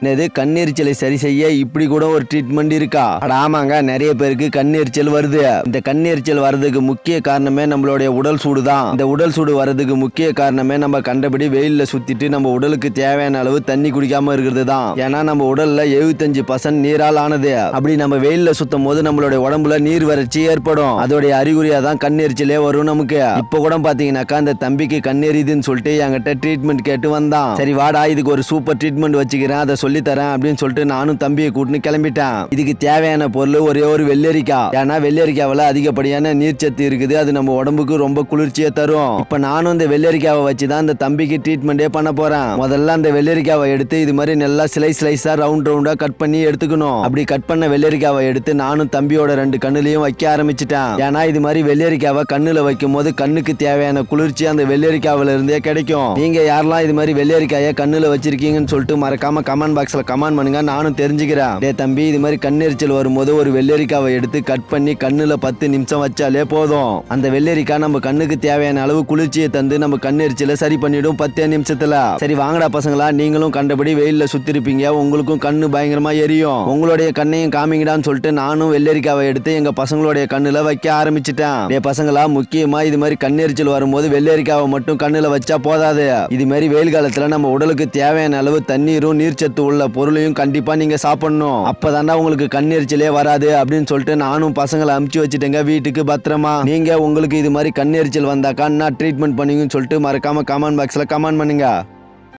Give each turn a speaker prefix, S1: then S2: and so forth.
S1: என்னது கண்ணெரிச்சலை சரி செய்ய இப்படி கூட ஒரு ட்ரீட்மெண்ட் இருக்கா? ஆமாங்க நிறைய பேருக்கு கண்ணெரிச்சல் வருது. இந்த கண்ணெரிச்சல் வர்றதுக்கு முக்கிய காரணமே நம்மளுடைய உடல் சூடு தான். இந்த உடல் சூடு வர்றதுக்கு முக்கிய காரணமே நம்ம கண்டபடி வெயிலில் சுத்திட்டு நம்ம உடலுக்கு தேவையான அளவு தண்ணி குடிக்காம இருக்கிறது தான். ஏன்னா நம்ம உடல்ல எழுபத்தஞ்சு பர்சன்ட் நீரால் ஆனது. அப்படி நம்ம வெயிலில் சுத்தும் போது நம்மளுடைய உடம்புல நீர் வறட்சி ஏற்படும். அதோடைய அறிகுறியா தான் கண்ணெரிச்சலே வரும் நமக்கு. இப்ப கூட பாத்தீங்கன்னாக்கா அந்த தம்பிக்கு கண்ணெரியுதுன்னு சொல்லிட்டு என்கிட்ட ட்ரீட்மெண்ட் கேட்டு வந்தான். சரி வாடா இதுக்கு ஒரு சூப்பர் ட்ரீட்மெண்ட் வச்சுக்கிறேன். அதை சொல்லித்தரேன் அப்படின்னு சொல்லிட்டு நானும் தம்பியை கூட்டின்னு கிளம்பிட்டேன். இதுக்கு தேவையான பொருள் ஒரே ஒரு வெள்ளரிக்காய் ஏன்னா வெள்ளரிக்காவில் அதிகப்படியான நீர்ச்சத்து இருக்குது. அது நம்ம உடம்புக்கு ரொம்ப குளிர்ச்சியை தரும். இப்போ நானும் இந்த வெள்ளரிக்காவை வச்சு தான் இந்த தம்பிக்கு ட்ரீட்மெண்டே பண்ண போறேன். முதல்ல அந்த வெள்ளரிக்காவை எடுத்து இது மாதிரி நல்லா ஸ்லைஸ் ஸ்லைஸா ரவுண்ட் ரவுண்டா கட் பண்ணி எடுத்துக்கணும். அப்படி கட் பண்ண வெள்ளரிக்காவை எடுத்து நானும் தம்பியோட ரெண்டு கண்ணுலையும் வைக்க ஆரம்பிச்சிட்டேன். ஏன்னா இது மாதிரி வெள்ளரிக்காவை கண்ணுல வைக்கும் போது கண்ணுக்கு தேவையான குளிர்ச்சி அந்த வெள்ளரிக்காவில இருந்தே கிடைக்கும். நீங்க யாரெல்லாம் இது மாதிரி வெள்ளரிக்காயை கண்ணுல வச்சிருக்கீங்கன்னு சொல்லிட்டு மறக்காம கமெண்ட் பாக்ஸ்ல கமெண்ட் பண்ணுங்க நானும் தெரிஞ்சுக்கிறேன். டே தம்பி இது மாதிரி கண்ணெரிச்சல் வரும்போது ஒரு வெள்ளரிக்காவை எடுத்து கட் பண்ணி கண்ணுல பத்து நிமிஷம் வச்சாலே போதும். அந்த வெள்ளரிக்காய் நம்ம கண்ணுக்கு தேவையான அளவு குளிர்ச்சியை தந்து நம்ம கண்ணெரிச்சலை சரி பண்ணிடும் பத்தே நிமிஷத்துல. சரி வாங்கடா பசங்களா நீங்களும் கண்டபடி வெயில்ல சுத்திருப்பீங்க உங்களுக்கும் கண்ணு பயங்கரமா எரியும். உங்களுடைய கண்ணையும் காமிங்கடான்னு சொல்லிட்டு நானும் வெள்ளரிக்காவை எடுத்து எங்க பசங்களுடைய கண்ணுல வைக்க ஆரம்பிச்சிட்டேன். டே பசங்களா முக்கியமா இது மாதிரி கண்ணெரிச்சல் வரும்போது வெள்ளரிக்காவை மட்டும் கண்ணுல வச்சா போதாது. இது மாதிரி வெயில் காலத்துல நம்ம உடலுக்கு தேவையான அளவு தண்ணீரும் நீர்ச்சத்து உள்ள பொருளையும் கண்டிப்பாக நீங்கள் சாப்பிடணும். அப்பதாண்டா உங்களுக்கு கண்ணெரிச்சலே வராது அப்படின்னு சொல்லிட்டு நானும் பசங்களை அமுச்சு வச்சுட்டேங்க வீட்டுக்கு பத்திரமா. நீங்கள் உங்களுக்கு இது மாதிரி கண்ணெரிச்சல் வந்தாக்கா என்ன ட்ரீட்மெண்ட் பண்ணிங்கன்னு சொல்லிட்டு மறக்காமல் கமெண்ட் பாக்ஸில் கமெண்ட் பண்ணுங்கள்